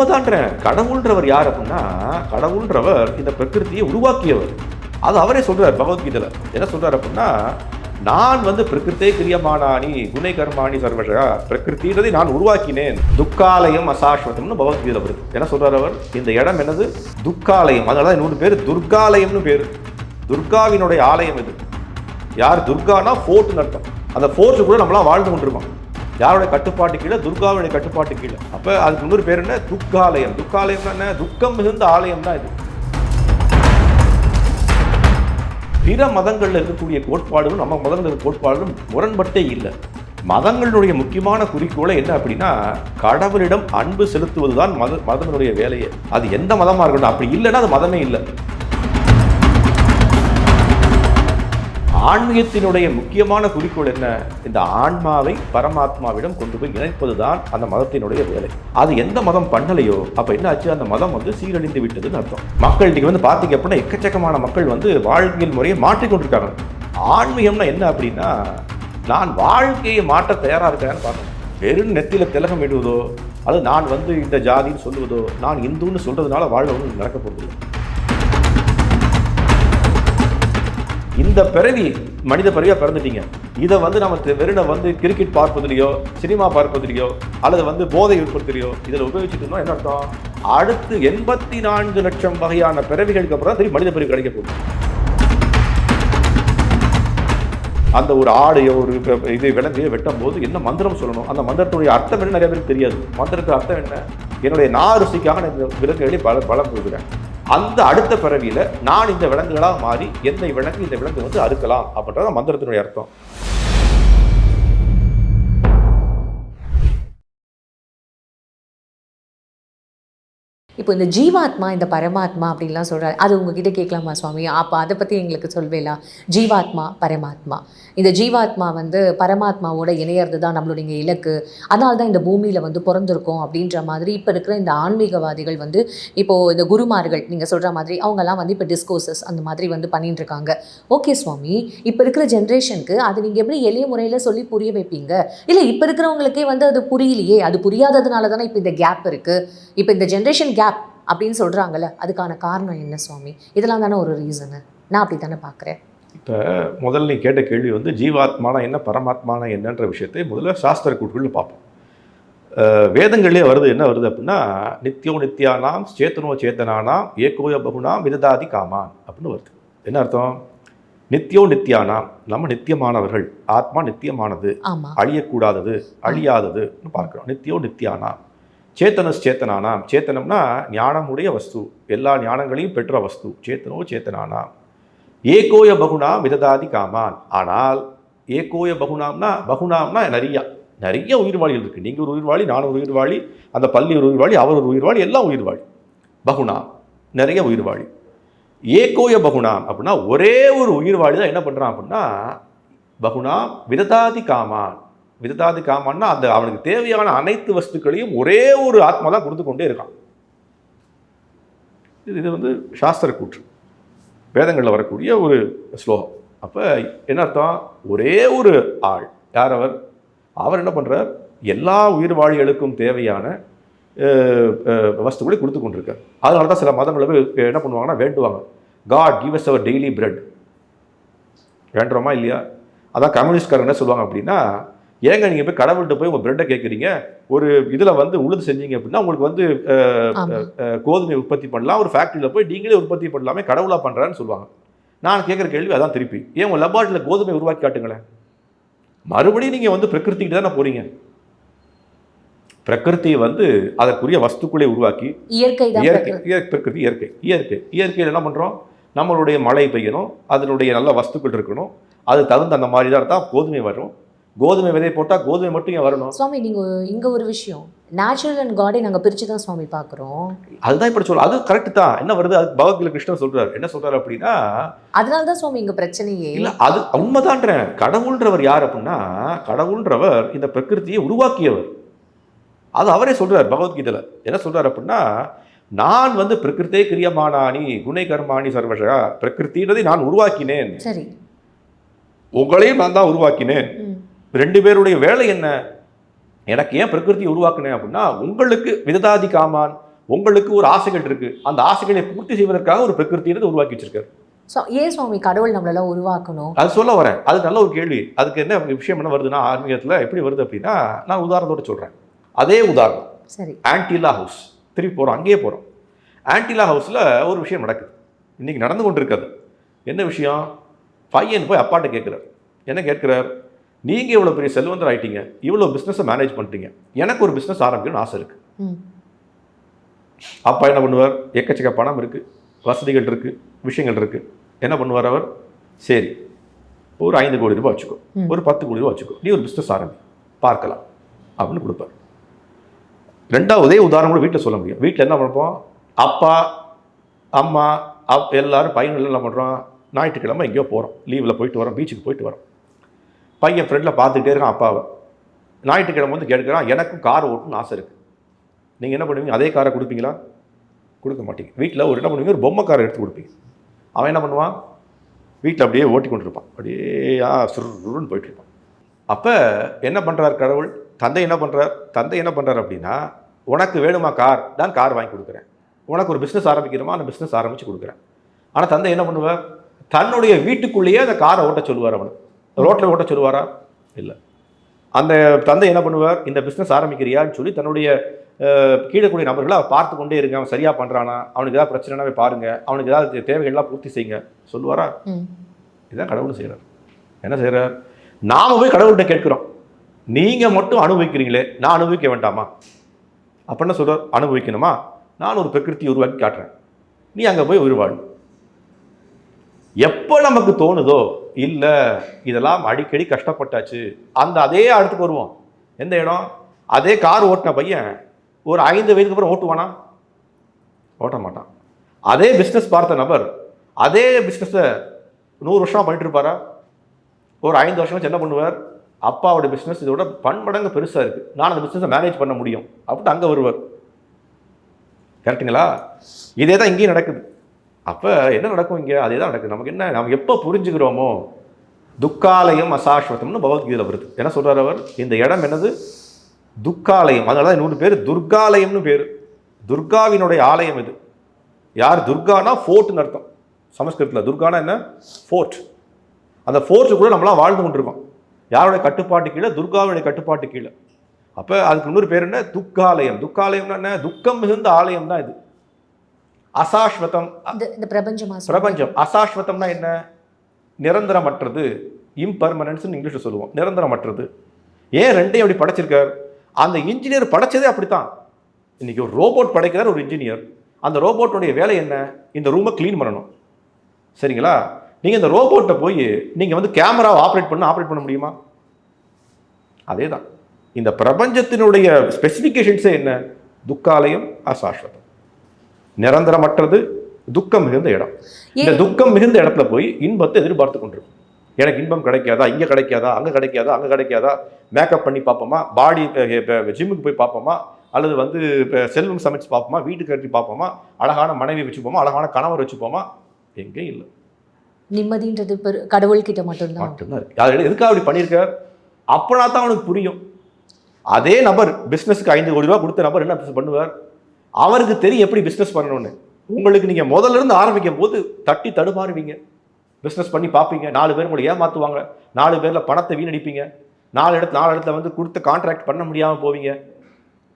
உண்மைதான்றேன் கடவுள்ன்றவர் யார் அப்படின்னா கடவுள்ன்றவர் இந்த பிரகிருதியை உருவாக்கியவர். அது அவரே சொல்கிறார் பகவத்கீதையில். என்ன சொல்கிறார் அப்படின்னா நான் வந்து பிரகிருத்தே கிரியமானானி குணை கர்மாணி சர்வஷா பிரகிருத்தின்றதை நான் உருவாக்கினேன். துக்காலயம் அசாஸ்வதம்னு பகவத்கீதை வருது. என்ன சொல்கிறார் அவர்? இந்த இடம் என்னது? துக்காலயம். அதனால இன்னொரு பேர் துர்காலயம்னு பேர். துர்காவினுடைய ஆலயம் இது. யார்? துர்கானா ஃபோர்ட்னு அர்த்தம். அந்த ஃபோர்ட் கூட நம்மளாம் வாழ்ந்து கொண்டிருக்கோம். யாருடைய கட்டுப்பாட்டு கீழே? துர்காவுடைய கட்டுப்பாட்டு கீழே. அப்போ அதுக்கு இன்னொரு பேர் என்ன? துக்காலயம் துக்காலயம்னா என்ன? துக்கம் மிகுந்த ஆலயம் தான் இது. பிற மதங்களில் இருக்கக்கூடிய கோட்பாடுகளும் நம்ம மதங்கள் கோட்பாடுகளும் முரண்பட்டே இல்லை. மதங்களுடைய முக்கியமான குறிக்கோளை என்ன அப்படின்னா கடவுளிடம் அன்பு செலுத்துவதுதான் மத மதங்களுடைய வேலையை. அது எந்த மதமா இருக்கணும் அப்படி இல்லைன்னா அது மதமே இல்லை. ஆன்மீகத்தினுடைய முக்கியமான குறிக்கோள் என்ன? இந்த ஆன்மாவை பரமாத்மாவிடம் கொண்டு போய் இணைப்பதுதான் அந்த மதத்தினுடைய வேலை. அது எந்த மதம் பண்ணலையோ அப்ப என்ன ஆச்சு அந்த மதம் வந்து சீரழிந்து விட்டதுன்னு அர்த்தம். மக்கள் இன்னைக்கு வந்து பார்த்தீங்க அப்படின்னா எக்கச்சக்கமான மக்கள் வந்து வாழ்வியல் முறையை மாற்றிக்கொண்டிருக்காங்க ஆன்மீகம்னா என்ன அப்படின்னா நான் வாழ்க்கையை மாற்ற தயாரா இருக்கிறேன்னு பார்க்கணும். வெறும் நெத்தியில திலகம் இடுவதோ அது நான் வந்து இந்த ஜாதின்னு சொல்லுவதோ நான் இந்துன்னு சொல்றதுனால வாழ நடக்க போகிறது இந்த பிறவி மனித பிறவியாக பிறந்துட்டீங்க. இதை வந்து நம்ம வெறும் வந்து கிரிக்கெட் பார்ப்பதிலையோ சினிமா பார்ப்பதிலையோ அல்லது வந்து போதை உற்பத்திலையோ இதில் உபயோகிச்சுட்டு இருந்தோம். என்ன அர்த்தம்? அடுத்து எண்பத்தி நான்கு லட்சம் வகையான பிறவிகளுக்கு அப்புறம் தான் திரும்பி மனித பிறவி கிடைக்க போகுது. அந்த ஒரு ஆடையோ ஒரு இது விலங்கையோ வெட்டும் போது என்ன மந்திரம் சொல்லணும்? அந்த மந்திரத்துடைய அர்த்தம் என்ன? நிறைய பேருக்கு தெரியாது. மந்திரத்துக்கு அர்த்தம் என்ன? என்னுடைய நாருசிக்காக நான் இந்த விலங்குகளை பல பலம் கொடுக்குறேன் அந்த அடுத்த பிறவியில் நான் இந்த விலங்குகளாக மாறி எந்த விலங்கு இந்த விலங்கு வந்து அறுக்கலாம் அப்படின்றத மந்திரத்தினுடைய அர்த்தம். இப்போ இந்த ஜீவாத்மா இந்த பரமாத்மா அப்படின்லாம் சொல்கிறாரு அது உங்ககிட்ட கேட்கலாமா சுவாமி? அப்போ அதை பற்றி எங்களுக்கு சொல்வேலா? ஜீவாத்மா பரமாத்மா. இந்த ஜீவாத்மா வந்து பரமாத்மாவோட இணையறது தான் நம்மளுடைய இலக்கு. அதனால தான் இந்த பூமியில் வந்து பிறந்திருக்கோம் அப்படின்ற மாதிரி இப்போ இருக்கிற இந்த ஆன்மீகவாதிகள் வந்து இப்போது இந்த குருமார்கள் நீங்கள் சொல்கிற மாதிரி அவங்கெல்லாம் வந்து இப்போ டிஸ்கோசஸ் அந்த மாதிரி வந்து பண்ணிட்டு இருக்காங்க ஓகே சுவாமி இப்போ இருக்கிற ஜென்ரேஷனுக்கு அது நீங்கள் எப்படி எளிய முறையில் சொல்லி புரிய வைப்பீங்க? இல்லை இப்போ இருக்கிறவங்களுக்கே வந்து அது புரியலையே அது புரியாததுனால தானே இப்போ இந்த கேப் இருக்குது இப்போ இந்த ஜென்ரேஷன் கேப் அப்படின்னு சொல்கிறாங்கல்ல அதுக்கான காரணம் என்ன சுவாமி? இதெல்லாம் தானே ஒரு ரீசனு நான் அப்படி தானே பார்க்குறேன். இப்போ முதல்ல நீ கேட்ட கேள்வி வந்து ஜீவாத்மானா என்ன பரமாத்மானா என்னன்ற விஷயத்தை முதல்ல சாஸ்திர கூட்டுகளில் பார்ப்போம். அஹ் வேதங்கள்லேயே வருது என்ன வருது அப்படின்னா நித்யோ நித்யானாம் சேத்தனோ சேத்தனானாம் ஏகோய பகுனாம் விததாதி காமான் அப்படின்னு வருது. என்ன அர்த்தம்? நித்யோ நித்யானாம் நம்ம நித்தியமானவர்கள் ஆத்மா நித்தியமானது அழியக்கூடாதது அழியாததுன்னு பார்க்குறோம். நித்யோ நித்யானாம். சேத்தனஸ் சேத்தனானாம். சேத்தனம்னா ஞானமுடைய வஸ்து. எல்லா ஞானங்களையும் பெற்ற வஸ்து. சேத்தனோ சேத்தனானாம். ஏகோய பகுனா விததாதி காமான். ஆனால் ஏகோய பகுனாம்னா பகுனாம்னா நிறையா நிறைய உயிர்வாளிகள் இருக்குது நீங்கள் ஒரு உயிர்வாளி நான் ஒரு உயிர்வாளி அந்த பள்ளி ஒரு உயிர்வாளி அவர் ஒரு உயிர்வாளி எல்லாம் உயிர்வாளி. பகுனா நிறைய உயிர்வாளி. ஏகோய பகுனாம் அப்படின்னா ஒரே ஒரு உயிர்வாளி தான் என்ன பண்ணுறான் அப்படின்னா பகுனா விததாதி காமான். விததாதி காமான்னா அந்த அவனுக்கு தேவையான அனைத்து வஸ்துக்களையும் ஒரே ஒரு ஆத்மா தான் கொடுத்து கொண்டே இருக்கான். இது இது வந்து சாஸ்திர கூற்று. வேதங்களில் வரக்கூடிய ஒரு ஸ்லோகம். அப்போ என்ன அர்த்தம்? ஒரே ஒரு ஆள். யார் அவர்? அவர் என்ன பண்ணுறார் எல்லா உயிர்வாழிகளுக்கும் தேவையான அஹ், வஸ்துக்களை கொடுத்து கொண்டிருக்கார். அதனால தான் சில மதங்களை என்ன பண்ணுவாங்கன்னா வேண்டுவாங்க. God give us our daily bread வேண்டுறோமா இல்லையா? அதான் கம்யூனிஸ்ட்காரங்க என்ன சொல்லுவாங்க அப்படின்னா ஏங்க நீங்கள் போய் கடவுள்கிட்ட போய் உங்கள் பிரெட்டை கேட்குறீங்க ஒரு இதில் வந்து உழுது செஞ்சீங்க அப்படின்னா உங்களுக்கு வந்து கோதுமை உற்பத்தி பண்ணலாம். ஒரு ஃபேக்ட்ரியில் போய் நீங்களே உற்பத்தி பண்ணலாமே கடவுளாக பண்ணுறான்னு சொல்லுவாங்க. நான் கேட்குற கேள்வி அதான் திருப்பி. ஏன் உங்கள் லெபார்ட்டில் கோதுமை உருவாக்கி காட்டுங்களேன் மறுபடியும் நீங்கள் வந்து பிரகிருதிக்கு தானே போகிறீங்க பிரகிருதியை வந்து அதற்குரிய வஸ்துக்களை உருவாக்கி இயற்கை இயற்கை பிரகிருதி இயற்கை இயற்கை. இயற்கையில் என்ன பண்ணுறோம் நம்மளுடைய மழை பெய்யணும் அதனுடைய நல்ல வஸ்துக்கள் இருக்கணும். அது தகுந்த அந்த மாதிரி தான் இருந்தால் கோதுமை வரும். கோதுமை விதை போட்டால் கோதுமை மட்டும் ஏன் வரணும். சுவாமி நீங்கள் இங்கே ஒரு விஷயம். நேச்சுரல் அண்ட் காடை நாங்கள் பிரித்து தான் சுவாமி பார்க்குறோம். அதுதான் இப்படி சொல்ல அது கரெக்ட் தான். என்ன வருது? அது பகவத்கீதை கிருஷ்ணர் சொல்றாரு. என்ன சொல்றாரு அப்படின்னா அதனால தான் சுவாமி இங்கே பிரச்சனையே. இல்ல அது உண்மைதான்றேன். கடவுள்ன்றவர் யார் அப்படின்னா கடவுள்ன்றவர் இந்த பிரகிருதியை உருவாக்கியவர். அது அவரே சொல்றார் பகவத்கீதையில. என்ன சொல்றாரு அப்படின்னா நான் வந்து பிரகிருத்தே கிரியமானானி குணை கர்மாணி சர்வஷா பிரகிருத்தின்றதை நான் உருவாக்கினேன். சரி. உங்களையும் நான் தான் உருவாக்கினேன். ரெண்டு பேருடைய வேலை என்ன? எனக்கு ஏன் பிரகிருதியை உருவாக்கினேன் அப்படின்னா உங்களுக்கு விததாதி காமான் உங்களுக்கு ஒரு ஆசைகள் இருக்கு. அந்த ஆசைகளை பூர்த்தி செய்வதற்காக ஒரு பிரகிருத்தினது உருவாக்கி வச்சிருக்காரு. ஸோ ஏன் சுவாமி கடவுள் நம்மளெல்லாம் உருவாக்கணும்? அது சொல்ல வரேன். அது நல்ல ஒரு கேள்வி. அதுக்கு என்ன விஷயம் என்ன வருதுன்னா ஆன்மீகத்தில் எப்படி வருது அப்படின்னா நான் உதாரணத்தோட சொல்கிறேன் அதே உதாரணம். சரி. ஆன்டிலா ஹவுஸ் திருப்பி போகிறோம் அங்கேயே போகிறோம் ஆன்டிலா ஹவுஸில் ஒரு விஷயம் நடக்குது. இன்றைக்கி நடந்து கொண்டு இருக்காது என்ன விஷயம்? பையன் போய் அப்பாட்ட கேட்குறார். என்ன கேட்குறார்? நீங்கள் இவ்வளோ பெரிய செல்வந்தர் ஆயிட்டீங்க இவ்வளோ பிஸ்னஸை மேனேஜ் பண்ணிட்டீங்க. எனக்கு ஒரு பிஸ்னஸ் ஆரம்பிக்கணும்னு ஆசை இருக்குது அப்பா என்ன பண்ணுவார்? எக்கச்சக்க பணம் இருக்குது வசதிகள் இருக்குது விஷயங்கள் இருக்குது என்ன பண்ணுவார் அவர்? சரி ஒரு ஐந்து கோடி ரூபாய் வச்சுக்கோ. ஒரு பத்து கோடி ரூபாய் வச்சுக்கோ. நீ ஒரு பிஸ்னஸ் ஆரம்பி பார்க்கலாம் அப்படின்னு கொடுப்பார். ரெண்டாவதே உதாரணம் கூட வீட்டில் சொல்ல முடியும். வீட்டில் என்ன பண்ணுறோம் அப்பா அம்மா அப் எல்லாரும் பையன்கள் என்ன பண்ணுறோம் ஞாயிற்றுக்கிழமை எங்கேயோ போகிறோம் லீவில் போயிட்டு வரோம் பீச்சுக்கு போயிட்டு வரோம். பையன் ஃப்ரெண்டில் பார்த்துக்கிட்டே இருக்கான் அப்பாவை. ஞாயிற்றுக்கிழமை வந்து கேட்குறான் எனக்கும் கார் ஓட்டணும்னு ஆசை இருக்குது நீங்கள் என்ன பண்ணுவீங்க? அதே காரை கொடுப்பீங்களா? கொடுக்க மாட்டீங்க. வீட்டில் ஒரு என்ன பண்ணுவீங்க? ஒரு பொம்மை காரை எடுத்து கொடுப்பீங்க. அவன் என்ன பண்ணுவான்? வீட்டில் அப்படியே ஓட்டி கொண்டு இருப்பான் அப்படியே ஆ சுருன்னு போயிட்டுருப்பான் அப்போ என்ன பண்ணுறார் கடவுள்? தந்தை என்ன பண்ணுறார் தந்தை என்ன பண்ணுறார் அப்படின்னா உனக்கு வேணுமா கார்? தான் கார் வாங்கி கொடுக்குறேன். உனக்கு ஒரு பிஸ்னஸ் ஆரம்பிக்கிறோமா அந்த பிஸ்னஸ் ஆரம்பித்து கொடுக்குறேன். ஆனால் தந்தை என்ன பண்ணுவார்? தன்னுடைய வீட்டுக்குள்ளேயே அந்த காரை ஓட்ட சொல்லுவார் அவனுக்கு ரோட்டில் ஓட்ட சொல்லுவாரா? இல்லை. அந்த தந்தை என்ன பண்ணுவார்? இந்த பிஸ்னஸ் ஆரம்பிக்கிறியான்னு சொல்லி தன்னுடைய கீழே கூடிய நபர்களை அவர் பார்த்து கொண்டே இருங்க. அவன் சரியாக பண்ணுறானா அவனுக்கு ஏதாவது பிரச்சனைனா போய் பாருங்க. அவனுக்கு ஏதாவது தேவைகள்லாம் பூர்த்தி செய்யுங்க. சொல்லுவாரா? இதுதான் கடவுள் செய்கிறார் என்ன செய்கிறார் நாம போய் கடவுள்கிட்ட கேட்குறோம். நீங்கள் மட்டும் அனுபவிக்கிறீங்களே. நான் அனுபவிக்க வேண்டாமா? அப்ப என்ன சொல்றார்? அனுபவிக்கணுமா? நான் ஒரு பிரகிருதி உருவாக்கி காட்டுறேன். நீ அங்கே போய் உயிர் வாழு. எப்போ நமக்கு தோணுதோ இல்லை இதெல்லாம் அடிக்கடி கஷ்டப்பட்டாச்சு அந்த அதே இடத்துக்கு வருவோம். எந்த இடம்? அதே கார் ஓட்டின பையன் ஒரு ஐந்து வயதுக்கு அப்புறம் ஓட்டுவானா? ஓட்ட மாட்டான். அதே பிஸ்னஸ் பார்த்த நபர் அதே பிஸ்னஸை நூறு வருஷமாக பண்ணிட்டு இருப்பாரா? ஒரு ஐந்து வருஷம் என்ன பண்ணுவார். அப்பாவோட பிஸ்னஸ் இதோட பன்மடங்கு பெருசாக இருக்குது நான் அந்த பிஸ்னஸை மேனேஜ் பண்ண முடியும். அப்படின்ட்டு அங்கே வருவார். கரெக்டுங்களா இதே தான் இங்கேயும் நடக்குது. அப்போ என்ன நடக்கும் இங்கே? அதே தான் நடக்குது. நமக்கு என்ன? நம்ம எப்போ புரிஞ்சுக்கிறோமோ? துக்காலயம் அசாஸ்வதம்னு பகவத்கீதையில் வருது. என்ன சொல்கிறார் அவர்? இந்த இடம் என்னது? துக்காலயம். அதனால தான் இன்னொரு பேர் துர்காலயம்னு பேர். துர்காவினுடைய ஆலயம் இது. யார்? துர்கானா ஃபோர்ட்னு அர்த்தம். சமஸ்கிருதத்தில். துர்கானா என்ன? ஃபோர்ட். அந்த ஃபோர்ட் கூட நம்மளாம் வாழ்ந்து கொண்டிருக்கோம். யாருடைய கட்டுப்பாட்டு கீழே? துர்காவுடைய கட்டுப்பாட்டு கீழே. அப்போ அதுக்கு இன்னொரு பேர் என்ன? துக்காலயம். துக்காலயம்னா என்ன? துக்கம் மிகுந்த ஆலயம் தான் இது. அசாஸ்வதம் இந்த பிரபஞ்சமா? பிரபஞ்சம். அசாஸ்வதம்னா என்ன? நிரந்தரமற்றது இம்பர்மனன்ஸ் இங்கிலீஷில் சொல்லுவோம். நிரந்தரமற்றது. ஏன் ரெண்டையும் அப்படி படைச்சிருக்கார்? அந்த இன்ஜினியர் படைச்சதே அப்படித்தான். இன்னைக்கு ஒரு ரோபோட் படைக்கிறார் ஒரு இன்ஜினியர் அந்த ரோபோட்டுடைய வேலை என்ன? இந்த ரூமை க்ளீன் பண்ணணும். சரிங்களா? நீங்கள் இந்த ரோபோட்டை போய் நீங்கள் வந்து கேமராவை ஆப்ரேட் பண்ண ஆப்ரேட் பண்ண முடியுமா? அதே தான் இந்த பிரபஞ்சத்தினுடைய ஸ்பெசிஃபிகேஷன்ஸே என்ன? துக்காலயம் அசாஸ்வதம். நிரந்தரமற்றது துக்கம் மிகுந்த இடம். இந்த துக்கம் மிகுந்த இடத்துல போய் இன்பத்தை எதிர்பார்த்து கொண்டிருக்கும். எனக்கு இன்பம் கிடைக்காதா? இங்கே கிடைக்காதா? அங்கே கிடைக்காதா? அங்கே கிடைக்காதா? மேக்கப் பண்ணி பார்ப்போமா? பாடி ஜிம்முக்கு போய் பார்ப்போமா? அல்லது வந்து இப்ப செல்வம் சமைச்சு பார்ப்போமா? வீட்டுக்கு கட்டி பார்ப்போமா? அழகான மனைவி வச்சுப்போமா அழகான கணவர் வச்சுப்போமா எங்கேயும் இல்லை. நிம்மதின்றது பெரு- கடவுள்கிட்ட மட்டும்தான். மட்டும்தான் இருக்கு. எதுக்காக அப்படி பண்ணியிருக்கார் அப்பனா தான் அவனுக்கு புரியும். அதே நபர் பிஸ்னஸ்க்கு ஐந்து கோடி ரூபா கொடுத்த நபர் என்ன பண்ணுவார்? அவருக்கு தெரியும் எப்படி பிஸ்னஸ் பண்ணணும்னு. உங்களுக்கு நீங்கள் முதல்ல இருந்து ஆரம்பிக்கும் போது தட்டி தடுமாறுவீங்க. பிஸ்னஸ் பண்ணி பார்ப்பீங்க. நாலு பேர் உங்களை ஏமாற்றுவாங்க நாலு பேரில் பணத்தை வீணடிப்பீங்க. நாலு இடத்துல நாலு இடத்துல வந்து கொடுத்த கான்ட்ராக்ட் பண்ண முடியாமல் போவீங்க.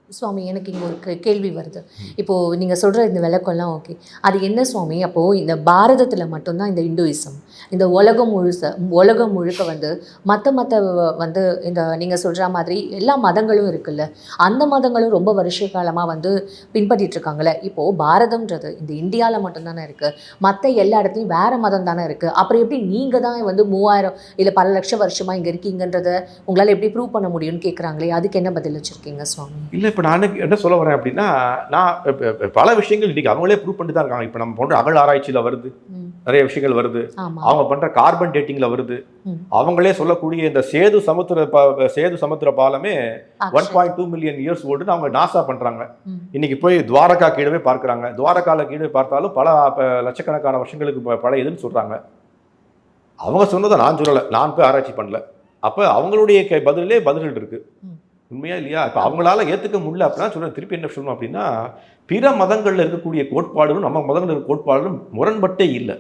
சுவாமி எனக்கு இங்கே ஒரு கேள்வி வருது. இப்போது நீங்கள் சொல்கிற இந்த விளக்கம்லாம் ஓகே அது என்ன சுவாமி? அப்போது இந்த பாரதத்தில் மட்டும்தான் இந்த இந்துயிசம் இந்த உலகம் முழுச உலகம் முழுக்க வந்து மற்ற மற்ற வந்து இந்த நீங்கள் சொல்கிற மாதிரி எல்லா மதங்களும் இருக்குல்ல. அந்த மதங்களும் ரொம்ப வருஷ காலமாக வந்து பின்பற்றிட்டுருக்காங்கல்ல இப்போது பாரதம்ன்றது இந்த இந்தியாவில் மட்டும்தானே இருக்குது மற்ற எல்லா இடத்துலையும் வேறு மதம் தானே இருக்குது அப்புறம் எப்படி நீங்கள் தான் வந்து மூவாயிரம் இல்லை பல லட்சம் வருஷமாக இங்கே இருக்கீங்கன்றத உங்களால் எப்படி ப்ரூவ் பண்ண முடியும்னு கேட்குறாங்களே அதுக்கு என்ன பதில் வச்சுருக்கீங்க சுவாமி? இல்லை இப்போ நான் என்ன சொல்ல வரேன் அப்படின்னா நான் பல விஷயங்கள் இன்னைக்கு அவங்களே ப்ரூவ் பண்ணிட்டு தான் இருக்காங்க. இப்போ நம்ம போன்ற அகழ் ஆராய்ச்சியில் வருது நிறைய விஷயங்கள் வருது. அவங்க பண்ற கார்பன் டேட்டிங்ல வருது. அவங்களே சொல்லக்கூடிய இந்த சேது சமுத்திர சேது சமுத்திர பாலமே one. Point two million years ஓல்டுன்னு அவங்க நாசா பண்றாங்க. ம். இன்னைக்கு போய் துவாரகா கீழே பார்க்கறாங்க. துவாரகால கீழே பார்த்தாலும் பல லட்சக்கணக்கான வருஷங்களுக்கு பழையதுன்னு சொல்றாங்க. அவங்க சொன்னதை நான் சொல்லலை. நான் போய் ஆராய்ச்சி பண்ணல. அப்ப அவங்களுடைய பதிலே பதில்கள் இருக்கு. ம். உண்மையா இல்லையா? இப்போ அவங்களால ஏற்றுக்க முடியல அப்படின்னா சொல்கிறேன் திருப்பி என்ன சொல்லணும் அப்படின்னா பிற மதங்களில் இருக்கக்கூடிய கோட்பாடுகளும் நம்ம மதங்களில் இருக்க கோட்பாடுகளும் முரண்பட்டே இல்லை.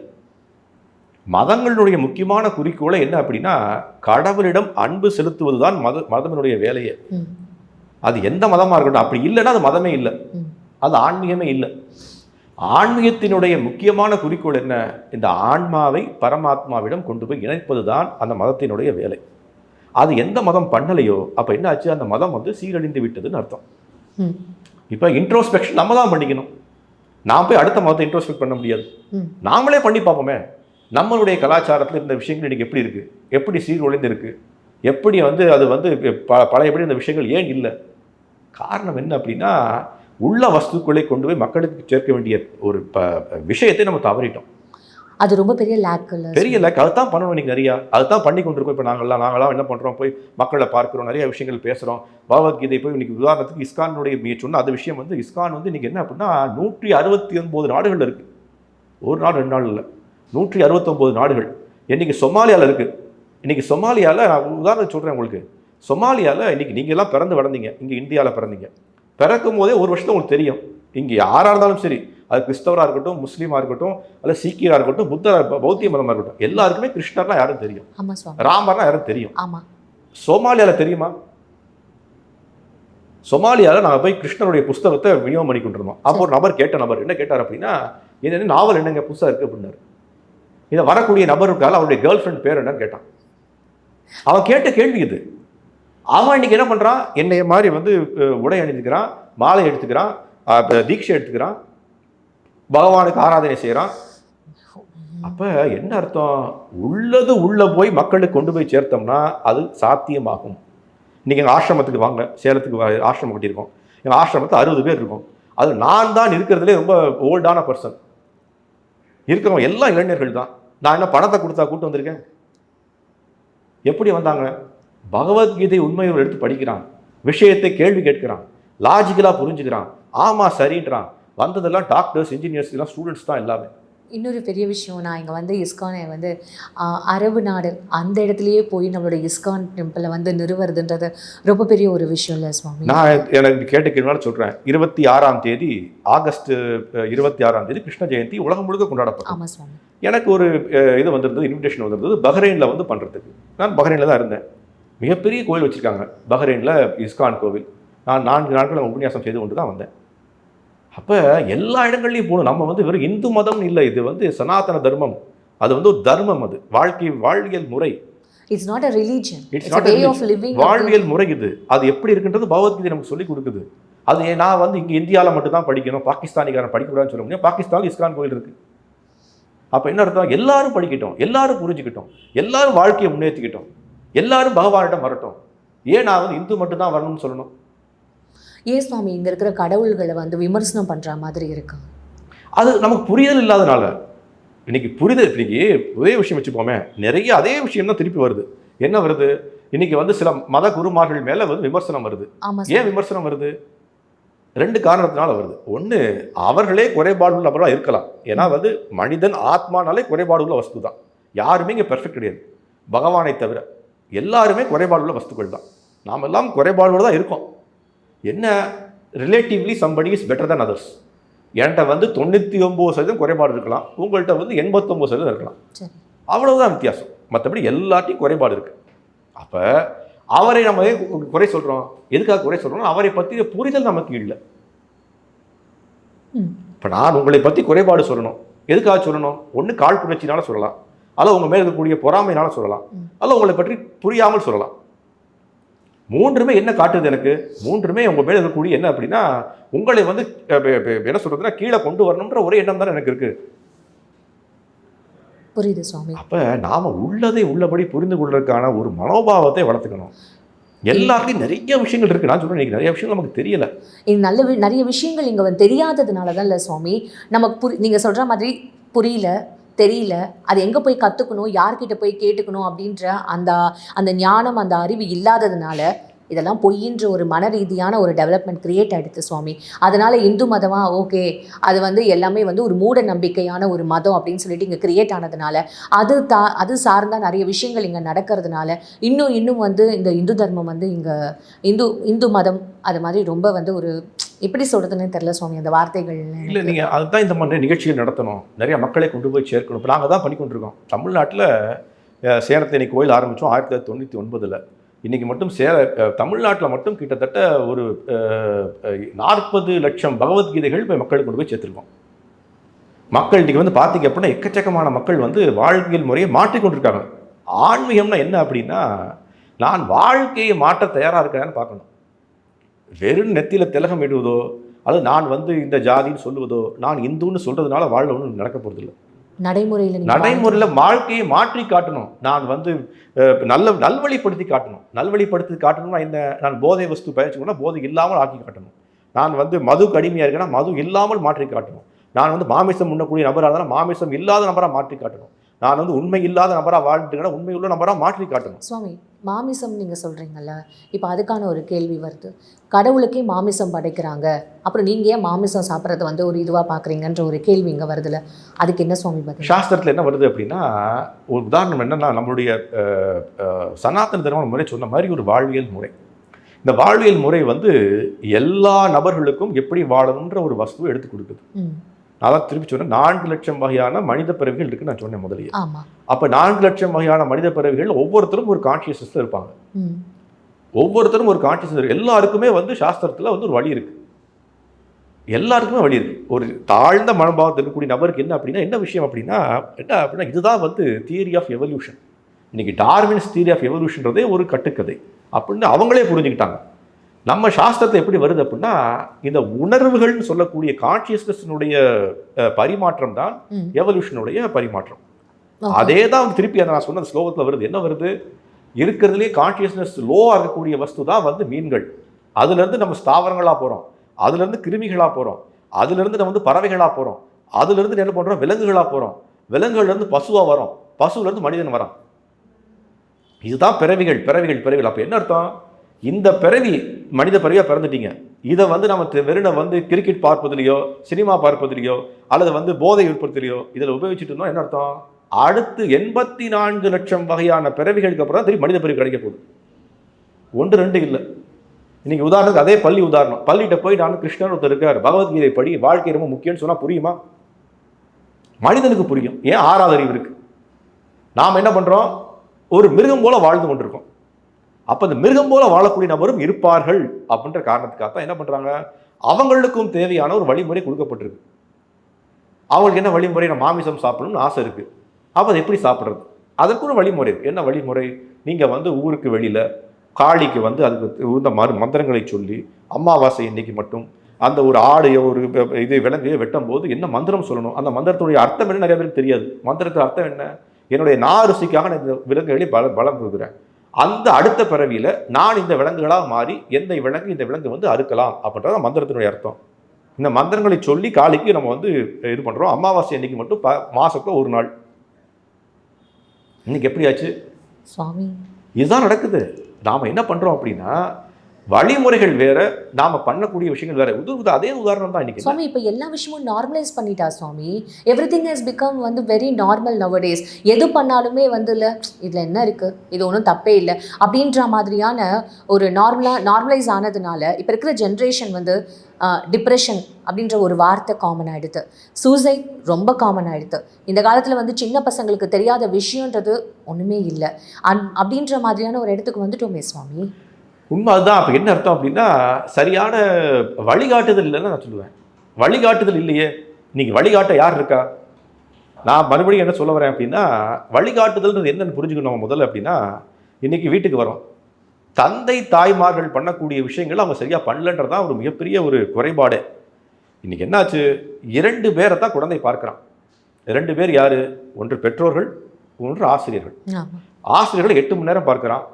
மதங்களுடைய முக்கியமான குறிக்கோளை என்ன அப்படின்னா கடவுளிடம் அன்பு செலுத்துவது தான் மத மதத்தினுடைய வேலையே. அது எந்த மதமாக இருக்கட்டும் அப்படி இல்லைன்னா அது மதமே இல்லை. அது ஆன்மீகமே இல்லை. ஆன்மீகத்தினுடைய முக்கியமான குறிக்கோள் என்ன? இந்த ஆன்மாவை பரமாத்மாவிடம் கொண்டு போய் இணைப்பது தான் அந்த மதத்தினுடைய வேலை. அது எந்த மதம் பண்ணலையோ அப்போ என்ன ஆச்சு அந்த மதம் வந்து சீரழிந்து விட்டதுன்னு அர்த்தம். இப்போ இன்ட்ரோஸ்பெக்ஷன் நம்ம தான் பண்ணிக்கணும். நான் போய் அடுத்த மதத்தை இன்ட்ரோஸ்பெக்ட் பண்ண முடியாது. நாமளே பண்ணி பார்ப்போமே. நம்மளுடைய கலாச்சாரத்தில் இந்த விஷயங்கள் இன்னைக்கு எப்படி இருக்குது எப்படி சீர்குலைந்து இருக்கு எப்படி வந்து அது வந்து ப பழையபடி இந்த விஷயங்கள் ஏன் இல்லை? காரணம் என்ன அப்படின்னா உள்ள வஸ்துக்களை கொண்டு போய் மக்களுக்கு சேர்க்க வேண்டிய ஒரு ப விஷயத்தை நம்ம தவறிட்டோம். அது ரொம்ப பெரிய லேக் இல்லை. பெரிய லேக் அதுதான் பண்ணணும் இன்னைக்கு நிறையா. அதுதான் பண்ணி கொண்டிருக்கோம். இப்போ நாங்கள்லாம் நாங்களாம் என்ன பண்ணுறோம் போய் மக்களை பார்க்குறோம். நிறைய விஷயங்கள் பேசுகிறோம் பகவத்கீதை போய் இன்னைக்கு உதாரணத்துக்கு இஸ்கானுடைய சொன்ன அந்த விஷயம் வந்து இஸ்கான் வந்து இன்னைக்கு என்ன அப்படின்னா நூற்றி அறுபத்தி ஒன்பது நாடுகள் இருக்குது ஒரு நாள் ரெண்டு நாள் இல்லை. நூற்றி அறுபத்தொம்போது நாடுகள். இன்றைக்கி சொமாலியாவில் இருக்குது இன்றைக்கி சொமாலியாவில் நான் உதாரணம் சொல்கிறேன் உங்களுக்கு. சொமாலியாவில் இன்னைக்கு நீங்கள் எல்லாம் பிறந்து வளர்ந்தீங்க. இங்கே இந்தியாவில் பிறந்தீங்க. பிறக்கும் போதே ஒரு வருஷம் உங்களுக்கு தெரியும். இங்கே யாராக இருந்தாலும் சரி அது கிறிஸ்தவராக இருக்கட்டும் முஸ்லீமாக இருக்கட்டும் அல்ல சீக்கியராக இருக்கட்டும் புத்த பௌத்திய மதமாக இருக்கட்டும் எல்லாருக்குமே கிருஷ்ணர்னா யாரும் தெரியும். ராமர்னா யாரும் தெரியும். சோமாலியாவில் தெரியுமா? சொமாலியாவில் நாங்கள் போய் கிருஷ்ணருடைய புஸ்தகத்தை விநியோகம் பண்ணி கொண்டிருந்தோம். அப்போ ஒரு நபர் கேட்ட நபர் என்ன கேட்டார் அப்படின்னா இது என்ன நாவல் என்னங்க புதுசாக இருக்குது அப்படின்னாரு. இதை வரக்கூடிய நபருக்கால அவருடைய கேர்ள் ஃப்ரெண்ட் பேர் என்னன்னு கேட்டான். அவன் கேட்ட கேள்வி இது. அவன் இன்னைக்கு என்ன பண்ணுறான் என்னைய மாதிரி வந்து உடை அணிஞ்சுக்கிறான் மாலை எடுத்துக்கிறான் தீட்சை எடுத்துக்கிறான் பகவானுக்கு ஆராதனை செய்கிறான் அப்போ என்ன அர்த்தம்? உள்ளது உள்ளே போய் மக்களுக்கு கொண்டு போய் சேர்த்தோம்னா அது சாத்தியமாகும். இன்றைக்கி எங்கள் ஆசிரமத்துக்கு வாங்க சேலத்துக்கு ஆசிரமம் கட்டியிருக்கோம். எங்கள் ஆசிரமத்தில் அறுபது பேர் இருக்கும். அது நான் தான் இருக்கிறதுலே ரொம்ப ஓல்டான பர்சன் இருக்கிறவங்க எல்லாம் இளைஞர்கள் தான். நான் என்ன பணத்தை கொடுத்தா கூட்டு வந்திருக்கேன்? எப்படி வந்தாங்க? பகவத்கீதை உண்மையோடு எடுத்து படிக்கிறான். விஷயத்தை கேள்வி கேட்கிறான். லாஜிக்கலாக புரிஞ்சுக்கிறான். ஆமாம் சரின்றான். வந்ததெல்லாம் டாக்டர்ஸ் இன்ஜினியர்ஸ் எல்லாம் ஸ்டூடெண்ட்ஸ் தான் எல்லாமே. இன்னொரு பெரிய விஷயம் நான் இங்கே வந்து இஸ்கானை வந்து அரபு நாடு அந்த இடத்துலயே போய் நம்மளோட இஸ்கான் டெம்பிளை வந்து நிறுவுறதுன்றது ரொம்ப பெரிய ஒரு விஷயம் இல்லை சுவாமி? நான் எனக்கு கேட்ட கேள்வினால சொல்கிறேன் இருபத்தி ஆறாம் தேதி ஆகஸ்ட் இருபத்தி ஆறாம் தேதி கிருஷ்ண ஜெயந்தி உலகம் முழுக்க கொண்டாடப்படும். ஆமா சுவாமி. எனக்கு ஒரு இது வந்திருந்தது இன்விடேஷன் வந்திருந்தது பஹ்ரைனில் வந்து பண்ணுறதுக்கு நான் பஹ்ரைனில் தான் இருந்தேன். மிகப்பெரிய கோயில் வச்சுருக்காங்க பஹ்ரைனில் இஸ்கான் கோவில். நான் நான்கு நாட்கள் உபன்யாசம் செய்து கொண்டு தான் வந்தேன். அப்போ எல்லா இடங்கள்லையும் போகணும். நம்ம வந்து வெறும் இந்து மதம்னு இல்லை இது வந்து சனாதன தர்மம். அது வந்து ஒரு தர்மம் அது. வாழ்க்கை வாழ்வியல் முறை. It's not a religion It's it's a of living வாழ்வியல் முறை இது. அது எப்படி இருக்குன்றது பகவத்கீதை நமக்கு சொல்லி கொடுக்குது. அது நான் வந்து இங்கே இந்தியாவில் மட்டும் தான் படிக்கணும் பாகிஸ்தானிக்காரன் படிக்கக்கூடாதுன்னு சொல்ல முடியும் பாகிஸ்தானில் இஸ்கான் கோயில் இருக்கு. அப்போ என்ன அர்த்தம்? எல்லாரும் படிக்கட்டும். எல்லாரும் புரிஞ்சுக்கிட்டோம். எல்லாரும் வாழ்க்கையை முன்னேற்றிக்கிட்டோம் எல்லாரும் பகவானிடம் வரட்டும். ஏன் நான் வந்து இந்து மட்டும் தான் வரணும்னு சொல்லணும்? ஏன் சுவாமி இந்த இருக்கிற கடவுள்களை வந்து விமர்சனம் பண்ற மாதிரி இருக்கு? அது நமக்கு புரிதல் இல்லாதனால. இன்னைக்கு புரிதல் இன்னைக்கு ஒரே விஷயம் வச்சுப்போமே நிறைய அதே விஷயம் தான் திருப்பி வருது. என்ன வருது? இன்னைக்கு வந்து சில மத குருமார்கள் மேலே வந்து விமர்சனம் வருது. ஏன் விமர்சனம் வருது? ரெண்டு காரணத்தினால வருது. ஒன்று அவர்களே குறைபாடு உள்ள நபராக இருக்கலாம். ஏன்னா வந்து மனிதன் ஆத்மானாலே குறைபாடு உள்ள வஸ்து தான். யாருமே இங்கே பெர்ஃபெக்ட் கிடையாது. பகவானை தவிர எல்லாருமே குறைபாடு உள்ள வஸ்துக்கள் தான். நாம் எல்லாம் குறைபாடோடு தான் இருக்கோம். என்ன? Relatively somebody is better than others என்கிட்ட வந்து தொண்ணூற்றி ஒம்பது சதவீதம் குறைபாடு இருக்கலாம். உங்கள்கிட்ட வந்து எண்பத்தொம்பது சதவீதம் இருக்கலாம். சரி. அவ்வளவுதான் வித்தியாசம். மற்றபடி எல்லாத்தையும் குறைபாடு இருக்கு. அப்போ அவரை நம்ம குறை சொல்கிறோம் எதுக்காக குறை சொல்கிறோம் அவரை பற்றிய புரிதல் நமக்கு இல்லை. இப்போ நான் உங்களை பற்றி குறைபாடு சொல்லணும். எதுக்காக சொல்லணும்? ஒன்று கால் புணர்ச்சினால சொல்லலாம். அல்ல உங்கள் மேல் இருக்கக்கூடிய பொறாமைனால சொல்லலாம். அல்ல உங்களை பற்றி புரியாமல் சொல்லலாம். மூன்றுமே என்ன காட்டுது எனக்கு? மூன்றுமே உங்கள் மேல் இருக்கக்கூடிய என்ன அப்படின்னா உங்களை வந்து என்ன சொல்றதுன்னா கீழே கொண்டு வரணுன்ற ஒரே எண்ணம் தானே எனக்கு இருக்கு. புரியுது சுவாமி. அப்போ நாம் உள்ளதை உள்ளபடி புரிந்து கொள்றதுக்கான ஒரு மனோபாவத்தை வளர்த்துக்கணும். எல்லாருக்கும் நிறைய விஷயங்கள் இருக்குது நான் சொல்கிறேன் இன்னைக்கு நிறைய விஷயங்கள் நமக்கு தெரியல. இது நல்ல நிறைய விஷயங்கள் இங்கே வந்து தெரியாததுனால தான் இல்லை சுவாமி. நமக்கு புரி நீங்கள் சொல்கிற மாதிரி புரியல. தெரியல. அது எங்கே போய் கற்றுக்கணும் யார்கிட்ட போய் கேட்டுக்கணும்? அப்படின்ற அந்த அந்த ஞானம் அந்த அறிவு இல்லாததுனால இதெல்லாம் பொய்ன்ற ஒரு மன ரீதியான ஒரு டெவலப்மெண்ட் கிரியேட் ஆகிடுது சுவாமி. அதனால் இந்து மதமாக ஓகே அது வந்து எல்லாமே வந்து ஒரு மூட நம்பிக்கையான ஒரு மதம் அப்படின்னு சொல்லிட்டு இங்கே கிரியேட் ஆனதுனால அது தா அது சார்ந்த நிறைய விஷயங்கள் இங்கே நடக்கிறதுனால இன்னும் இன்னும் வந்து இந்த இந்து தர்மம் வந்து இங்கே இந்து இந்து மதம் அது மாதிரி ரொம்ப வந்து ஒரு எப்படி சொல்கிறதுன்னு தெரியல சுவாமி அந்த வார்த்தைகள் இல்லை நீங்கள் அதுதான் இந்த மாதிரி நிகழ்ச்சிகள் நடத்தணும். நிறைய மக்களை கொண்டு போய் சேர்க்கணும். இப்போ நாங்கள் தான் பண்ணி கொண்டிருக்கோம். தமிழ்நாட்டில் சேரத்தேனி கோயில் ஆரம்பித்தோம் ஆயிரத்தி தொள்ளாயிரத்தி தொண்ணூற்றி ஒன்பதில் இன்றைக்கி மட்டும் சேர தமிழ்நாட்டில் மட்டும் கிட்டத்தட்ட ஒரு நாற்பது லட்சம் பகவத்கீதைகள் இப்போ மக்களுக்கு கொண்டு போய் சேர்த்துருக்கோம். மக்கள் இன்றைக்கி வந்து பார்த்தீங்க அப்படின்னா எக்கச்சக்கமான மக்கள் வந்து வாழ்வியல் முறையை மாற்றிக்கொண்டிருக்காங்க ஆன்மீகம்னா என்ன அப்படின்னா நான் வாழ்க்கையை மாற்ற தயாராக இருக்கிறேன்னு பார்க்கணும். வெறும் நெத்தியில் திலகம் இடுவதோ அது நான் வந்து இந்த ஜாதின்னு சொல்லுவதோ நான் இந்துன்னு சொல்றதுனால வாழ ஒன்றும் நடக்க போகிறதில்ல நடைமுறையில் நடைமுறையில் வாழ்க்கையை மாற்றி காட்டணும். நான் வந்து நல்ல நல்வழிப்படுத்தி காட்டணும். நல்வழிப்படுத்தி காட்டணும்னா என்ன? நான் போதை வஸ்து பயிற்சி பண்ணால் போதை இல்லாமல் ஆக்கி காட்டணும். நான் வந்து மது கடுமையாக இருக்கேன்னா மது இல்லாமல் மாற்றி காட்டணும். நான் வந்து மாமிசம் உண்ணக்கூடிய நபராக இருந்தாலும் மாமிசம் இல்லாத நபராக மாற்றி காட்டணும். நான் வந்து உண்மை இல்லாத நபராக வாழ்ந்துட்டேன்னா உண்மை உள்ள நபராக மாற்றி காட்டணும். சுவாமி மாமிசம் நீங்கள் சொல்கிறீங்கல்ல இப்போ அதுக்கான ஒரு கேள்வி வருது. கடவுளுக்கே மாமிசம் படைக்கிறாங்க. அப்புறம் நீங்கள் ஏன் மாமிசம் சாப்பிட்றத வந்து ஒரு இதுவாக பார்க்குறீங்கன்ற ஒரு கேள்வி இங்கே வருதுல்ல அதுக்கு என்ன சுவாமி பதில்? சாஸ்திரத்தில் என்ன வருது அப்படின்னா ஒரு உதாரணம் என்னன்னா நம்மளுடைய சனாதன தர்ம முறை சொன்ன மாதிரி ஒரு வாழ்வியல் முறை. இந்த வாழ்வியல் முறை வந்து எல்லா நபர்களுக்கும் எப்படி வாழணுன்ற ஒரு வஸ்துவை எடுத்து கொடுக்குது. ம் நான் தான் திருப்பி சொன்னேன் நான்கு லட்சம் வகையான மனித பிறவிகள் இருக்குன்னு நான் சொன்னேன் முதலியே. அப்போ நான்கு லட்சம் வகையான மனித பிறவிகள் ஒவ்வொருத்தரும் ஒரு கான்சியஸ்னஸ்ல இருப்பாங்க. ஒவ்வொருத்தரும் ஒரு கான்சியஸ் இருக்கு எல்லாருக்குமே வந்து சாஸ்திரத்தில் வந்து ஒரு வழி இருக்கு. எல்லாருக்குமே வழி இருக்கு. ஒரு தாழ்ந்த மனோபாவத்தில் இருக்கக்கூடிய நபருக்கு என்ன அப்படின்னா என்ன விஷயம் அப்படின்னா என்ன அப்படின்னா இதுதான் வந்து தியரி ஆஃப் எவல்யூஷன் இன்னைக்கு டார்வின்ஸ் தியரி ஆஃப் எவல்யூஷன்றதே ஒரு கட்டுக்கதை. அப்படின்னு அவங்களே புரிஞ்சுக்கிட்டாங்க. நம்ம சாஸ்திரத்தை எப்படி வருது அப்படின்னா இந்த உணர்வுகள்னு சொல்லக்கூடிய கான்சியஸ்னஸினுடைய பரிமாற்றம் தான் எவல்யூஷனுடைய பரிமாற்றம். அதே தான் திருப்பி அதை நான் சொன்ன ஸ்லோகத்தில் வருது. என்ன வருது? இருக்கிறதுலே கான்ஷியஸ்னஸ் லோவாக இருக்கக்கூடிய வஸ்து தான் வந்து மீன்கள். அதுலேருந்து நம்ம ஸ்தாவரங்களாக போகிறோம் அதுலேருந்து கிருமிகளாக போகிறோம் அதுலேருந்து நம்ம வந்து பறவைகளாக போகிறோம் அதுலேருந்து என்ன பண்ணுறோம் விலங்குகளாக போகிறோம் விலங்குகள்லேருந்து பசுவாக வரோம். பசுலேருந்து மனிதன் வரான். இதுதான் பிறவிகள் பிறவிகள் பிறவிகள். அப்போ என்ன அர்த்தம்? இந்த பிறவி மனித பிறவியாக பிறந்துட்டீங்க. இதை வந்து நம்ம தி- வெறும் வந்து கிரிக்கெட் பார்ப்பதிலையோ சினிமா பார்ப்பதிலையோ அல்லது வந்து போதை உற்பத்திலையோ இதில் உபயோகிச்சுட்டு இருந்தோம். என்ன அர்த்தம்? அடுத்து எண்பத்தி நான்கு லட்சம் வகையான பிறவிகளுக்கு அப்புறம் தான் திரும்பி மனித பிறவி கிடைக்க போகுது. ஒன்று ரெண்டு இல்லை. இன்றைக்கி உதாரணத்துக்கு அதே பள்ளி உதாரணம். பள்ளிகிட்ட போய் நான் கிருஷ்ணன் ஒருத்தர் இருக்கார். பகவத்கீதை படி வாழ்க்கை ரொம்ப முக்கியம்னு சொன்னால் புரியுமா? மனிதனுக்கு புரியும். ஏன்? ஆறாவது அறிவு இருக்குது நாம் என்ன பண்ணுறோம் ஒரு மிருகம் போல் வாழ்ந்து கொண்டிருக்கோம். அப்போ இந்த மிருகம் போல வாழக்கூடிய நபரும் இருப்பார்கள் அப்படின்ற காரணத்துக்காக தான் என்ன பண்ணுறாங்க அவங்களுக்கும் தேவையான ஒரு வழிமுறை கொடுக்கப்பட்டிருக்கு. அவங்களுக்கு என்ன வழிமுறை? நான் மாமிசம் சாப்பிடணும்னு ஆசை இருக்குது அப்போ அதை எப்படி சாப்பிட்றது? அதற்கு ஒரு வழிமுறை இருக்குது என்ன வழிமுறை? நீங்கள் வந்து ஊருக்கு வெளியில் காளிக்கு வந்து அதுக்கு உந்த மறு மந்திரங்களை சொல்லி அமாவாசை இன்னைக்கு மட்டும் அந்த ஒரு ஆடையோ ஒரு இது விலங்கையோ வெட்டும் போது என்ன மந்திரம் சொல்லணும்? அந்த மந்திரத்துடைய அர்த்தம் என்ன? நிறைய பேருக்கு தெரியாது. மந்திரத்துக்கு அர்த்தம் என்ன? என்னுடைய நாருசிக்காக நான் இந்த விலங்குகளை பல பலம் கொடுக்குறேன். அந்த அடுத்த பிறவியில் நான் இந்த விலங்குகளாக மாறி எந்த விலங்கு இந்த விலங்கு வந்து அறுக்கலாம் அப்படின்றத மந்திரத்தினுடைய அர்த்தம். இந்த மந்திரங்களை சொல்லி காளிக்கு நம்ம வந்து இது பண்ணுறோம் அமாவாசை அன்னைக்கு மட்டும் ப மாசத்துல ஒரு நாள். இன்னைக்கு எப்படி ஆச்சு சுவாமி. இதுதான் நடக்குது. நாம் என்ன பண்ணுறோம் அப்படின்னா வழிமுறைகள் வேற நாம பண்ணக்கூடிய விஷயங்கள் வேற. உது அதே உதாரணம் தான் இன்னைக்கு. சுவாமி இப்போ எல்லா விஷயமும் நார்மலைஸ் பண்ணிட்டா Swami? Everything has become வந்து வெரி நார்மல் நவடேஸ் எது பண்ணாலுமே வந்து இல்லை இதில் என்ன இருக்குது இது ஒன்றும் தப்பே இல்லை. அப்படின்ற மாதிரியான ஒரு நார்மலாக நார்மலைஸ் ஆனதுனால இப்போ இருக்கிற ஜென்ரேஷன் வந்து டிப்ரெஷன் அப்படின்ற ஒரு வார்த்தை காமன் ஆயிடுது. சூசைட் ரொம்ப காமன் ஆயிடுது. இந்த காலத்தில் வந்து சின்ன பசங்களுக்கு தெரியாத விஷயன்றது ஒன்றுமே இல்லை. அன் அப்படின்ற மாதிரியான ஒரு இடத்துக்கு வந்துட்டோமே சுவாமி. உண்மை அதுதான் அப்போ என்ன அர்த்தம் அப்படின்னா சரியான வழிகாட்டுதல் இல்லைன்னு நான் சொல்லுவேன். வழிகாட்டுதல் இல்லையே. இன்னைக்கு வழிகாட்ட யார் இருக்கா? நான் மறுபடியும் என்ன சொல்ல வரேன் அப்படின்னா வழிகாட்டுதல்ன்றது என்னன்னு புரிஞ்சுக்கணும் முதல்ல அப்படின்னா இன்னைக்கு வீட்டுக்கு வரோம். தந்தை தாய்மார்கள் பண்ணக்கூடிய விஷயங்கள் அவங்க சரியா பண்ணலன்றதான் ஒரு மிகப்பெரிய ஒரு குறைபாடு. இன்னைக்கு என்னாச்சு? இரண்டு பேரை தான் குழந்தை பார்க்குறான். இரண்டு பேர் யாரு? ஒன்று பெற்றோர்கள் ஒன்று ஆசிரியர்கள். ஆசிரியர்களை எட்டு மணி நேரம் பார்க்குறான்.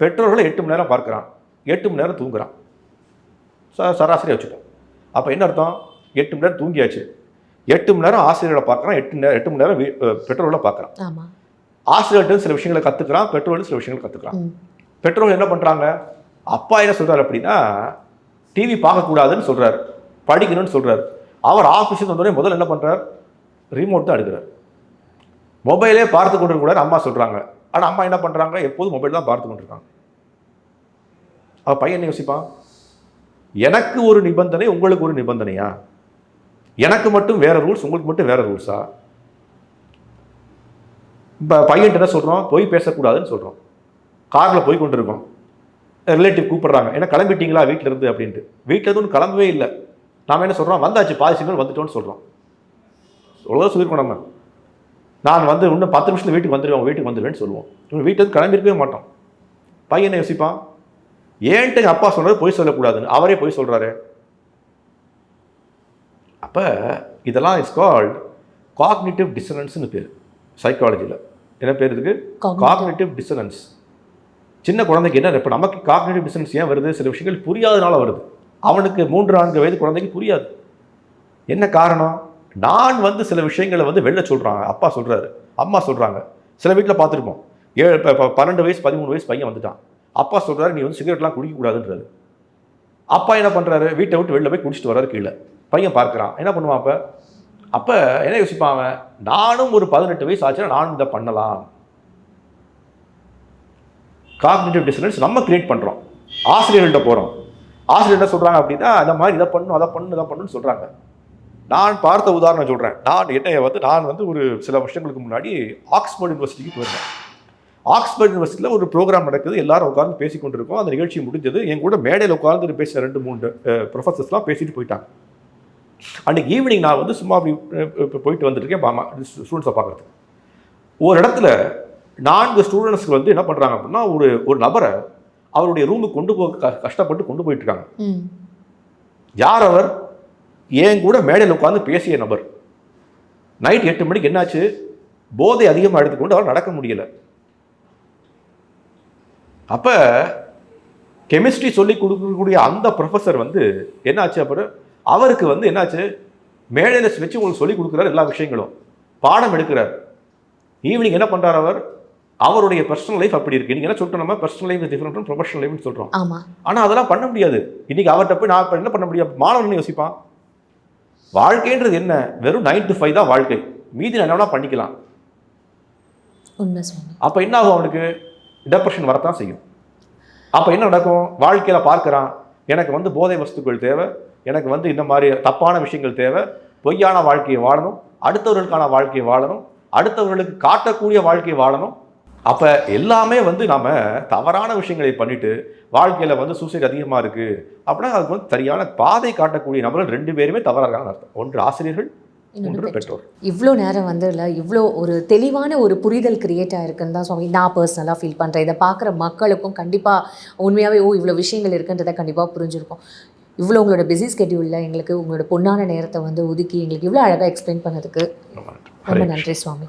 பெற்றோர்களை எட்டு மணி நேரம் பார்க்குறான். எட்டு மணி நேரம் தூங்குறான். ச சராசரி வச்சுட்டோம் அப்போ என்ன அர்த்தம்? எட்டு மணி நேரம் தூங்கியாச்சு. எட்டு மணி நேரம் ஆசிரியர்களை பார்க்குறான். எட்டு நேரம் எட்டு மணி நேரம் பெற்றோர்களை பார்க்குறான். ஆசிரியர்கிட்ட சில விஷயங்களை கற்றுக்குறான் பெற்றோர்கள் சில விஷயங்களை கற்றுக்குறான் பெற்றோர்கள் என்ன பண்ணுறாங்க அப்பா என்ன சொல்றாரு அப்படின்னா டிவி பார்க்கக்கூடாதுன்னு சொல்றாரு. படிக்கணும்னு சொல்றாரு. அவர் ஆஃபீஸுக்கு வந்தோடனே முதல்ல என்ன பண்றார்? ரிமோட் தான் எடுக்கிறார். மொபைலே பார்த்து கொண்டு கூடாது அம்மா சொல்றாங்க. ஆனால் அம்மா என்ன பண்ணுறாங்க எப்போதும் மொபைல் தான் பார்த்து கொண்டிருக்காங்க. அவள் பையன் என்ன யோசிப்பான்? எனக்கு ஒரு நிபந்தனை உங்களுக்கு ஒரு நிபந்தனையா? எனக்கு மட்டும் வேறு ரூல்ஸ் உங்களுக்கு மட்டும் வேறு ரூல்ஸா இப்போ பையன்ட்ட என்ன சொல்கிறோம் போய் பேசக்கூடாதுன்னு சொல்கிறோம் காரில் போய் கொண்டிருக்கோம். ரிலேட்டிவ் கூப்பிட்றாங்க. ஏன்னா கிளம்பிட்டீங்களா வீட்டில் இருந்து? அப்படின்ட்டு. வீட்டில் இருந்து கிளம்பவே இல்லை. நாம் என்ன சொல்கிறோம் வந்தாச்சு பாதி சிக்னல் வந்துட்டோம்னு சொல்கிறோம் அவ்வளோதான் சொல்லியிருக்கோம் நம்ம? நான் வந்து இன்னும் பத்து நிமிஷத்துல வீட்டுக்கு வந்துடுவேன் வீட்டுக்கு வந்துடுவேன்னு சொல்லுவோம். இவன் வீட்டுக்கு கிளம்பியிருக்கவே மாட்டோம் பையன் யோசிப்பான். ஏன்ட்டு எங்க அப்பா சொல்றது பொய் சொல்லக்கூடாதுன்னு. அவரே பொய் சொல்றாரு. அப்போ இதெல்லாம் இஸ் கால்ட் காக்னிட்டிவ் டிசனன்ஸ்னு பேர். சைக்காலஜியில் என்ன பேர் இதுக்கு. காக்னிட்டிவ் டிசனன்ஸ் சின்ன குழந்தைக்கு என்ன இப்போ நமக்கு காக்னிட்டிவ் டிசனன்ஸ் ஏன் வருது? சில விஷயங்கள் புரியாதனால வருது. அவனுக்கு மூன்று நான்கு வயது குழந்தைக்கு புரியாது. என்ன காரணம்? நான் வந்து சில விஷயங்களை வந்து வெளில சொல்கிறாங்க அப்பா சொல்கிறாரு அம்மா சொல்கிறாங்க சில வீட்டில் பார்த்துருப்போம். ஏழு இப்போ பன்னெண்டு வயசு பதிமூணு வயசு பையன் வந்துட்டான். அப்பா சொல்கிறாரு நீ வந்து சிகரெட்லாம் குடிக்கக்கூடாதுன்றாரு. அப்பா என்ன பண்ணுறாரு வீட்டை விட்டு வெளில போய் குடிச்சிட்டு வர்றாரு கீழே. பையன் பார்க்குறான். என்ன பண்ணுவான் அப்போ? அப்போ என்ன யோசிப்பான் அவன்? நானும் ஒரு பதினெட்டு வயசு ஆச்சுன்னா நானும் இதை பண்ணலாம். காக்னேட்டிவ் டிசனன்ஸ் நம்ம கிரியேட் பண்ணுறோம் ஆசிரியர்கள்ட்ட போகிறோம் ஆசிரியர் என்ன சொல்கிறாங்க அப்படின்னா அந்த மாதிரி இதை பண்ணணும் அதை பண்ணணும் இதை பண்ணணும்னு சொல்கிறாங்க நான் பார்த்த உதாரணம் சொல்கிறேன் நான் என்ன வந்து நான் வந்து ஒரு சில வருஷங்களுக்கு முன்னாடி ஆக்ஸ்போர்ட் யூனிவர்சிட்டிக்கு போயிருந்தேன். ஆக்ஸ்போர்ட் யூனிவர்சிட்டியில் ஒரு ப்ரோக்ராம் நடக்குது. எல்லாரும் உட்கார்ந்து பேசி கொண்டிருக்கோம். அந்த நிகழ்ச்சி முடிஞ்சது. என் கூட மேடையில் உட்கார்ந்து பேசின ரெண்டு மூணு ப்ரொஃபஸர்ஸ்லாம் பேசிட்டு போயிட்டாங்க. அன்றைக்கி ஈவினிங் நான் வந்து சும்மா அப்படி இப்ப போயிட்டு வந்திருக்கேன் ஸ்டூடெண்ட்ஸை பார்க்குறதுக்கு. ஒரு இடத்துல நான்கு ஸ்டூடெண்ட்ஸ்க்கு வந்து என்ன பண்ணுறாங்க அப்படின்னா ஒரு ஒரு நபரை அவருடைய ரூமுக்கு கொண்டு போக க- கஷ்டப்பட்டு கொண்டு போயிட்டு இருக்காங்க ம். யார் அவர்? என் கூட மேடையில் உட்கார்ந்து பேசிய நபர். நைட் எட்டு மணிக்கு என்னாச்சு? போதை அதிகமாக எடுத்துக்கொண்டு அவர் நடக்க முடியல. அப்போ கெமிஸ்ட்ரி சொல்லி கொடுக்கக்கூடிய அந்த ப்ரொஃபஸர் வந்து என்னாச்சு அப்புறம் அவருக்கு வந்து என்னாச்சு? மேடையில் வச்சு உங்களுக்கு சொல்லி கொடுக்குறாரு எல்லா விஷயங்களும். பாடம் எடுக்கிறார். ஈவினிங் என்ன பண்ணுறார் அவர்? அவருடைய பர்சனல் லைஃப் அப்படி இருக்கு. நீங்கள் என்ன சொல்லிட்டோம் நம்ம? பர்சனல் லைஃப் டிஃப்ரெண்ட் ப்ரொஃபஷனல் லைஃப்னு சொல்கிறோம் ஆனால் அதெல்லாம் பண்ண முடியாது. இன்னைக்கு அவர்கிட்ட போய் நான் என்ன பண்ண முடியும்? மாணவன் யோசிப்பான். வாழ்க்கைன்றது என்ன? வெறும் நைன் டு ஃபைவ் தான் வாழ்க்கை. மீதி நான் என்ன வேணா பண்ணிக்கலாம். அப்போ என்ன ஆகும் அவனுக்கு? டிப்ரெஷன் வரத்தான் செய்யும். அப்போ என்ன நடக்கும்? வாழ்க்கையில் பார்க்குறான் எனக்கு வந்து போதை வஸ்துக்கள் தேவை எனக்கு வந்து இந்த மாதிரி தப்பான விஷயங்கள் தேவை பொய்யான வாழ்க்கையை வாழணும் அடுத்தவர்களுக்கான வாழ்க்கையை வாழணும் அடுத்தவர்களுக்கு காட்டக்கூடிய வாழ்க்கையை வாழணும் அப்போ எல்லாமே வந்து நாம தவறான விஷயங்களை பண்ணிட்டு வாழ்க்கையில் வந்து சூசைட் அதிகமாக இருக்குது அப்படின்னா அதுக்கு வந்து சரியான பாதை காட்டக்கூடிய நபர்கள் ரெண்டு பேருமே தவறாக இருக்காங்கன்னு அர்த்தம். ஒன்று ஆசிரியர்கள் பெற்றோர். இவ்வளோ நேரம் வந்து இல்லை இவ்வளோ ஒரு தெளிவான ஒரு புரிதல் கிரியேட் ஆயிருக்குன்னு தான் சுவாமி நான் பர்சனலாக ஃபீல் பண்ணுறேன் இதை பார்க்குற மக்களுக்கும் கண்டிப்பாக உண்மையாகவே ஓ இவ்வளோ விஷயங்கள் இருக்குன்றதை கண்டிப்பாக புரிஞ்சிருக்கும். இவ்வளோ உங்களோட பிஸி ஸ்கெடியூலில் எங்களுக்கு உங்களோட பொன்னான நேரத்தை வந்து ஒதுக்கி எங்களுக்கு இவ்வளோ அழகாக எக்ஸ்பிளைன் பண்ணதுக்கு ரொம்ப நன்றி. சுவாமி.